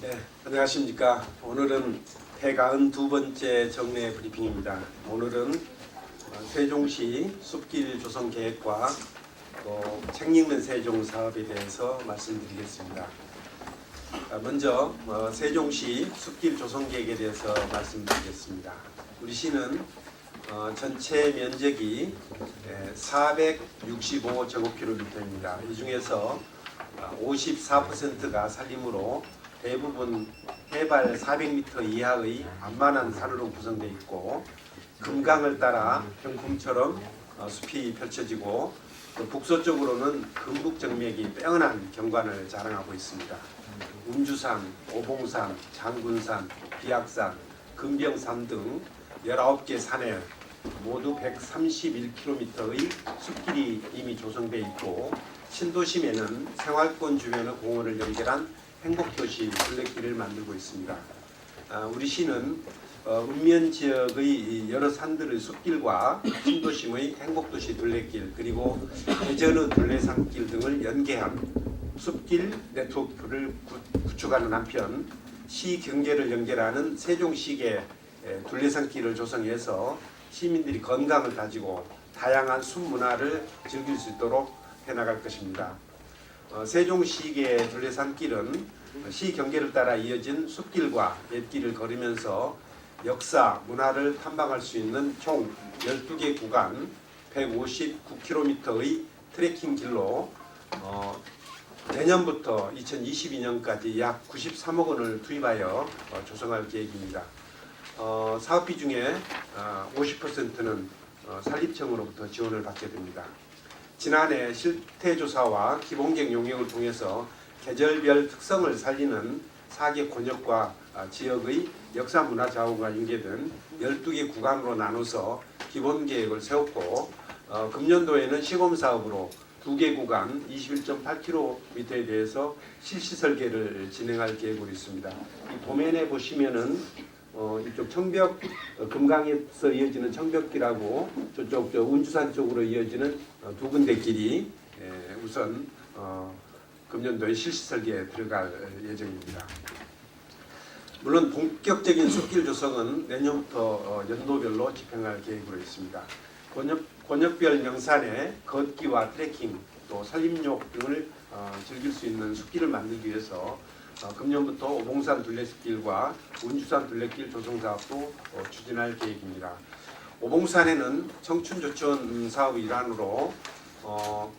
네, 안녕하십니까. 오늘은 해가은 두 번째 정례 브리핑입니다. 오늘은 어, 세종시 숲길 조성 계획과 또 책 읽는 세종 사업에 대해서 말씀드리겠습니다. 아, 먼저 어, 세종시 숲길 조성 계획에 대해서 말씀드리겠습니다. 우리 시는 어, 전체 면적이 465제곱킬로미터입니다. 이 중에서 54%가 산림으로 대부분 해발 400m 이하의 안만한 산으로 구성되어 있고 금강을 따라 병풍처럼 어, 숲이 펼쳐지고 또 북서쪽으로는 금북정맥이 빼어난 경관을 자랑하고 있습니다. 운주산, 오봉산, 장군산, 비악산, 금병산 등 19개 산에 모두 131km의 숲길이 이미 조성돼 있고 신도심에는 생활권 주변의 공원을 연결한 행복도시 둘레길을 만들고 있습니다. 아, 우리 시는 어, 읍면 지역의 이 여러 산들의 숲길과 신도심의 행복도시 둘레길 그리고 대전의 둘레산길 등을 연계한 숲길 네트워크를 구- 구축하는 한편 시 경계를 연결하는 세종시계 에, 둘레산길을 조성해서 시민들이 건강을 다지고 다양한 숲 문화를 즐길 수 있도록 해나갈 것입니다. 어, 세종시계 둘레산길은 시 경계를 따라 이어진 숲길과 옛길을 걸으면서 역사, 문화를 탐방할 수 있는 총 12개 구간 159km의 트레킹 길로 어, 내년부터 2022년까지 약 93억 원을 투입하여 어, 조성할 계획입니다. 어, 사업비 중에 어, 50%는 어, 산림청으로부터 지원을 받게 됩니다. 지난해 실태조사와 기본계획 용역을 통해서 계절별 특성을 살리는 4개 권역과 아, 지역의 역사 문화 자원과 연계된 12개 구간으로 나눠서 기본 계획을 세웠고 어, 금년도에는 시범 사업으로 2개 구간 21.8km에 대해서 실시 설계를 진행할 계획으로 있습니다. 이 도면에 보시면은 어, 이쪽 청벽 어, 금강에서 이어지는 청벽길하고 저쪽 저 운주산 쪽으로 이어지는 어, 두 군데 길이 에, 우선 어, 금년도에 실시 설계에 들어갈 예정입니다. 물론 본격적인 숲길 조성은 내년부터 어, 연도별로 집행할 계획으로 있습니다. 권역, 권역별 명산에 걷기와 트레킹 또 산림욕 등을 어, 즐길 수 있는 숲길을 만들기 위해서 어, 금년부터 오봉산 둘레길과 운주산 둘레길 조성 사업도 어, 추진할 계획입니다. 오봉산에는 청춘조천 사업 일환으로 어,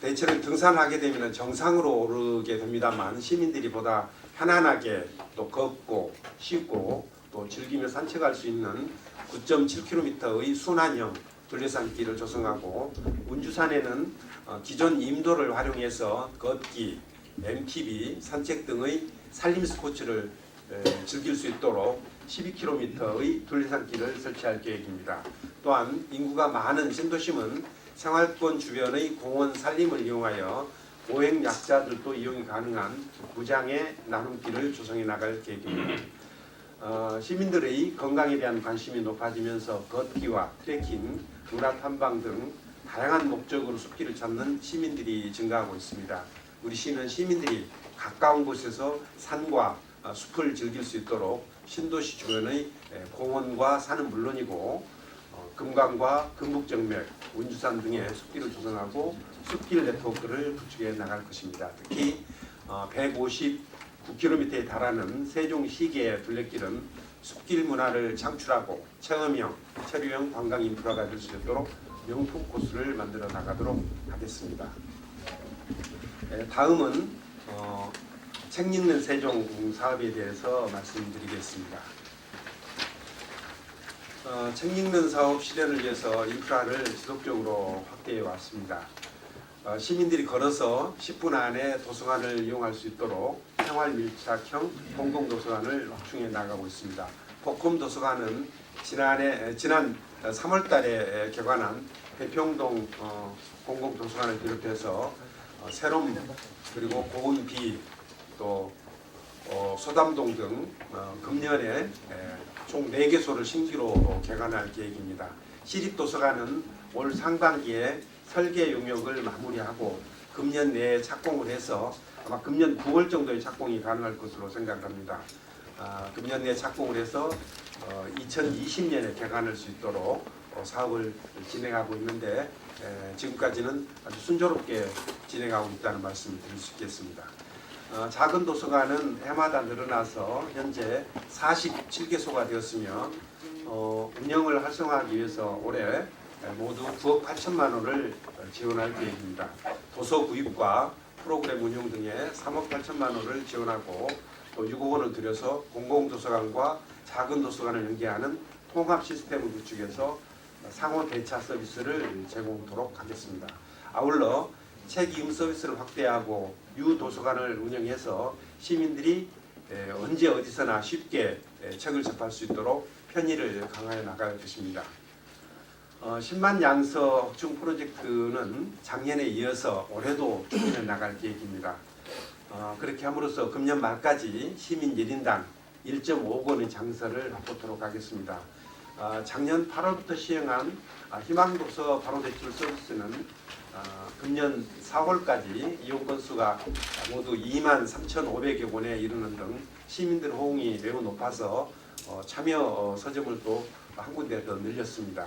대체는 등산하게 되면 정상으로 오르게 됩니다만 시민들이 보다 편안하게 또 걷고 쉽고 또 즐기며 산책할 수 있는 9.7km의 순환형 둘레산길을 조성하고 운주산에는 어, 기존 임도를 활용해서 걷기, MTB, 산책 등의 산림 스포츠를 에, 즐길 수 있도록 12km의 둘레산길을 설치할 계획입니다. 또한 인구가 많은 신도심은 생활권 주변의 공원 산림을 이용하여 보행 약자들도 이용이 가능한 무장의 나눔길을 조성해 나갈 계획입니다. 어, 시민들의 건강에 대한 관심이 높아지면서 걷기와 트레킹, 문화 탐방 등 다양한 목적으로 숲길을 찾는 시민들이 증가하고 있습니다. 우리 시는 시민들이 가까운 곳에서 산과 어, 숲을 즐길 수 있도록 신도시 주변의 에, 공원과 산은 물론이고 어, 금강과 금북정맥, 운주산 등의 숲길을 조성하고 숲길 네트워크를 구축해 나갈 것입니다. 특히 어, 159km에 달하는 세종 시계의 둘레길은 숲길 문화를 창출하고 체험형, 체류형 관광 인프라가 될 수 있도록 명품 코스를 만들어 나가도록 하겠습니다. 에, 다음은 어, 책 읽는 세종 사업에 대해서 말씀드리겠습니다. 어, 책 읽는 사업 실현을 위해서 인프라를 지속적으로 확대해 왔습니다. 어, 시민들이 걸어서 10분 안에 도서관을 이용할 수 있도록 생활 밀착형 공공 도서관을 확충해 나가고 있습니다. 복금 도서관은 지난해 에, 지난 3월달에 개관한 대평동 어, 공공 도서관을 비롯해서 어, 새롬 그리고 고은비 또 어, 소담동 등 어, 금년에 에, 총 4개소를 신규로 개관할 계획입니다. 시립도서관은 올 상반기에 설계 용역을 마무리하고 금년 내에 착공을 해서 아마 금년 9월 정도에 착공이 가능할 것으로 생각합니다. 아, 금년 내 착공을 해서 어, 2020년에 개관할 수 있도록 어, 사업을 진행하고 있는데 에, 지금까지는 아주 순조롭게 진행하고 있다는 말씀을 드릴 수 있겠습니다. 어, 작은 도서관은 해마다 늘어나서 현재 47개소가 되었으며 어, 운영을 활성화하기 위해서 올해 모두 9억 8천만 원을 지원할 계획입니다. 도서 구입과 프로그램 운영 등에 3억 8천만 원을 지원하고 또 6억 원을 들여서 공공도서관과 작은 도서관을 연계하는 통합 시스템을 구축해서 상호 대차 서비스를 제공토록 하겠습니다. 아울러 책 이용 서비스를 확대하고 유도서관을 운영해서 시민들이 에, 언제 어디서나 쉽게 에, 책을 접할 수 있도록 편의를 강화해 나갈 것입니다. 어, 10만 양서 확충 프로젝트는 작년에 이어서 올해도 추진해 나갈 계획입니다. 어, 그렇게 함으로써 금년 말까지 시민 1인당 1.5억 원의 장서를 확보토록 하겠습니다. 어, 작년 8월부터 시행한 아, 희망도서 바로 대출 서비스는 어, 금년 4월까지 이용 건수가 모두 2만 3,500여 건에 이르는 등 시민들 호응이 매우 높아서 어, 참여 어, 서점을 또 한 군데 더 늘렸습니다.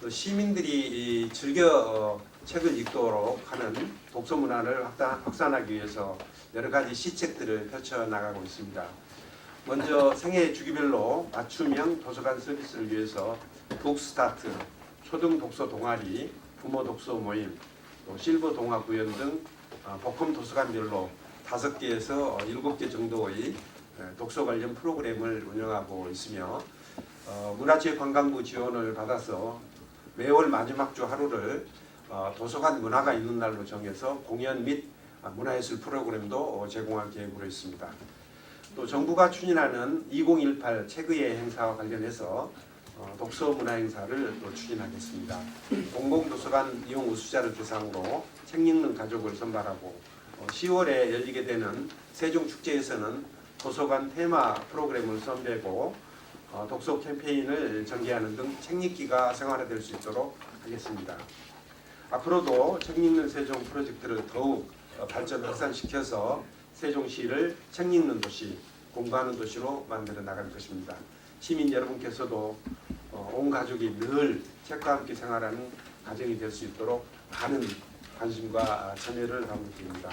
또 시민들이 이 즐겨 어, 책을 읽도록 하는 독서 문화를 확산, 확산하기 위해서 여러 가지 시책들을 펼쳐 나가고 있습니다. 먼저 생애 주기별로 맞춤형 도서관 서비스를 위해서 북스타트, 초등 독서 동아리, 부모 독서 모임, 또 실버 동화 구연 등 어, 복합 도서관별로 다섯 개에서 일곱 개 정도의 에, 독서 관련 프로그램을 운영하고 있으며 어, 문화체육관광부 지원을 받아서 매월 마지막 주 하루를 어, 도서관 문화가 있는 날로 정해서 공연 및 아, 문화예술 프로그램도 어, 제공할 계획으로 있습니다. 또 정부가 추진하는 2018 책의회 행사와 관련해서 어, 독서 문화 행사를 또 추진하겠습니다. 공공도서관 이용 우수자를 대상으로 책 읽는 가족을 선발하고 어, 10월에 열리게 되는 세종축제에서는 도서관 테마 프로그램을 선배고 어, 독서 캠페인을 전개하는 등 책 읽기가 생활화될 수 있도록 하겠습니다. 앞으로도 책 읽는 세종 프로젝트를 더욱 어, 발전 확산시켜서 세종시를 책 읽는 도시, 공부하는 도시로 만들어 나갈 것입니다. 시민 여러분께서도 어, 온 가족이 늘 책과 함께 생활하는 가정이 될 수 있도록 많은 관심과 참여를 하고 있습니다.